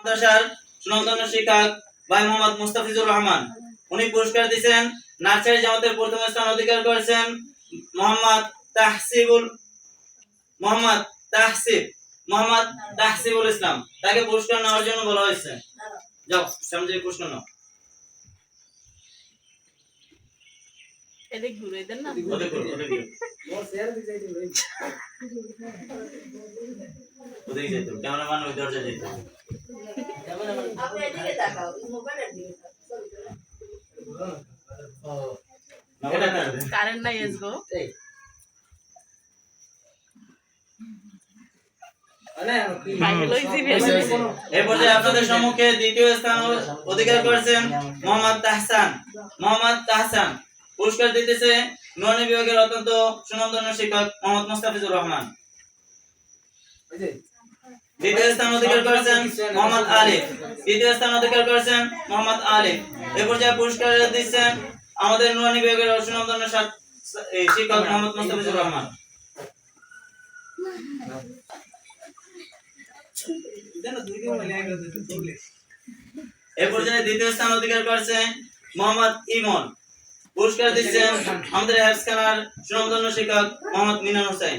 মাদ্রাসার সুনামধন্য শিক্ষক ভাই মোহাম্মদ মুস্তাফিজুর রহমান উনি পুরস্কার দিয়েছেন নার্সারি জামাতের প্রথম স্থান অধিকার করেছেন মোহাম্মদ তাহসিবুল মোহাম্মদ তাহসিব মোহাম্মদ তাহসিবুল ইসলাম তাকে পুরস্কার নেওয়ার জন্য বলা হয়েছে যাও সামনে পুরস্কার নাও এদিক ঘুরে দেন না। ওদিকে যেতে হবে। ক্যামেরাম্যান ওই দরজা যেতে হবে। আপনি এদিকে তাকাও মোবাইলের দিকে এটা কার দেন? কারেন্ট নাই এসবো পর্যায়ে আপনাদের সম্মুখে দ্বিতীয় স্থান অধিকার করেছেন মোহাম্মদ তাহসান মোহাম্মদ তাহসান পুরস্কার দিতেছে নুরানি বিভাগের অত্যন্ত সুনামধন্য শিক্ষক মোহাম্মদ মুস্তাফিজুর রহমান দ্বিতীয় স্থান অধিকার করেছেন মোহাম্মদ আলিফ। তৃতীয় স্থান অধিকার করেছেন মোহাম্মদ আলিফ। এই পর্যায়ে পুরস্কার দিচ্ছেন আমাদের বিভাগের শিক্ষক মোহাম্মদ মুস্তাফিজুর রহমান। এ পর্যায়ে দ্বিতীয় স্থান অধিকার করেছে মোহাম্মদ ইমন। পুরস্কার দিচ্ছেন আমাদের হেফসখানার সুনামধন্য শিক্ষক মোহাম্মদ মিনান হোসেন।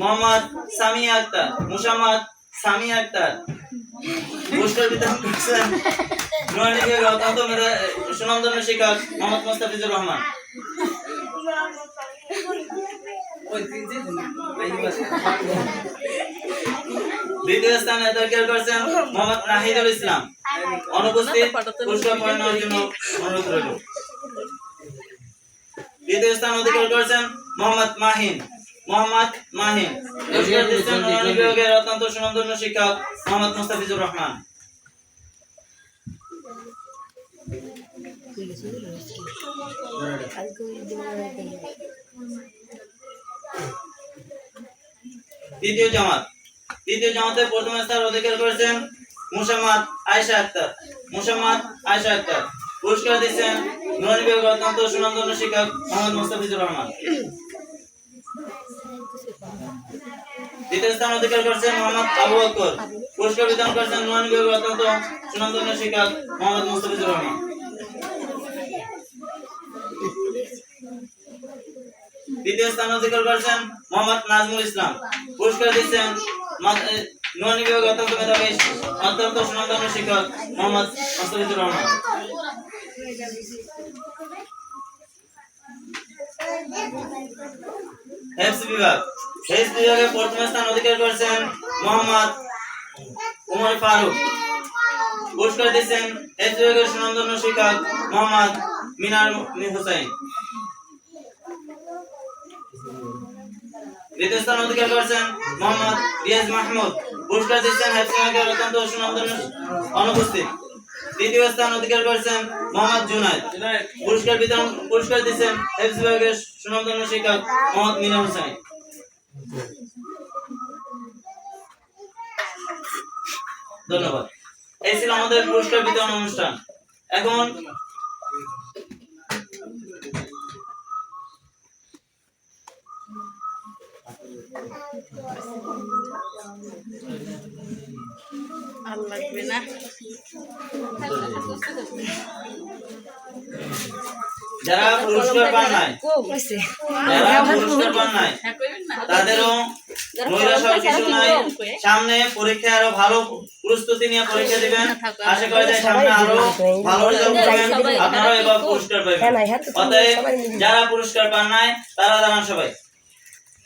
মোহাম্মদ সামিয়া আক্তার, মুসাম্মদ সামিয়া আক্তার। পুরস্কার বিতরণ করেছেন মোহাম্মদ ইসলাম। অনুপস্থিত পুরস্কার পরে জন্য অনুরোধ রইল। দ্বিতীয় স্থান অধিকার করেছেন মোহাম্মদ মাহিন। মোহাম্মদ মাহিন পুরস্কার দিচ্ছেন নুরানি বিভাগের অত্যন্ত সুনামধন্য শিক্ষক মোহাম্মদ মুস্তাফিজুর রহমান। দ্বিতীয় জামাত। দ্বিতীয় জামাতে প্রথম স্থান অধিকার করেছেন মুসাম্মদ আয়েশা আক্তার। মুসাম্মদ আয়েশা আক্তার। পুরস্কার দিচ্ছেন নুরানি বিভাগের অত্যন্ত সুনামধন্য শিক্ষক মোহাম্মদ মুস্তাফিজুর রহমান। দ্বিতীয় স্থান অধিকার করেছেন মোহাম্মদ আবু বকর। পুরস্কার বিতরণ করেছেন নুরানি বিভাগের অত্যন্ত সুনামধন্য শিক্ষক মোহাম্মদ মুস্তাফিজুর রহমান। দ্বিতীয় স্থান অধিকার করেছেন মোহাম্মদ নাজমুল ইসলাম। পুরস্কার দিচ্ছেন নুরানি বিভাগের অত্যন্ত মেধাবী, অত্যন্ত সুনামধন্য শিক্ষক মোহাম্মদ মুস্তাফিজুর রহমান। হেফস বিভাগ। হেফস বিভাগে প্রথম স্থান অধিকার করেছেন মোহাম্মদ উমর ফারুক। পুরস্কার দিচ্ছেন হেফস বিভাগের সুনামধন্য শিক্ষক মোহাম্মদ মিনার হোসেন দ্বিতীয় স্থান অধিকার করেছেন মোহাম্মদ রিয়াজ মাহমুদ। পুরস্কার দিচ্ছেন হেফস বিভাগের অত্যন্ত সুনামধন্য অনুপস্থিত। তৃতীয় স্থান অধিকার করেছেন মোহাম্মদ জুনায়েদ। পুরস্কার বিতরণ পুরস্কার দিচ্ছেন হেফস বিভাগের সুনামধন্য শিক্ষক মোহাম্মদ মিনা হোসেন ধন্যবাদ। এই ছিল আমাদের পুরস্কার বিতরণ অনুষ্ঠান। এখন আর না। যারা পুরস্কার পান নাই যারা পুরস্কার পান নাই হ্যাঁ কইবেন না। তাদেরও নৈরাশার কিছু নাই। সামনে পরীক্ষা আরও ভালো প্রস্তুতি নিয়ে পরীক্ষা দিবেন। আশা করা যায় সামনে আরও ভালো রেজাল্ট করবেন আপনারাও এবার পুরস্কার পাবেন অতএব যারা পুরস্কার পান নাই তারা জানান সবাই।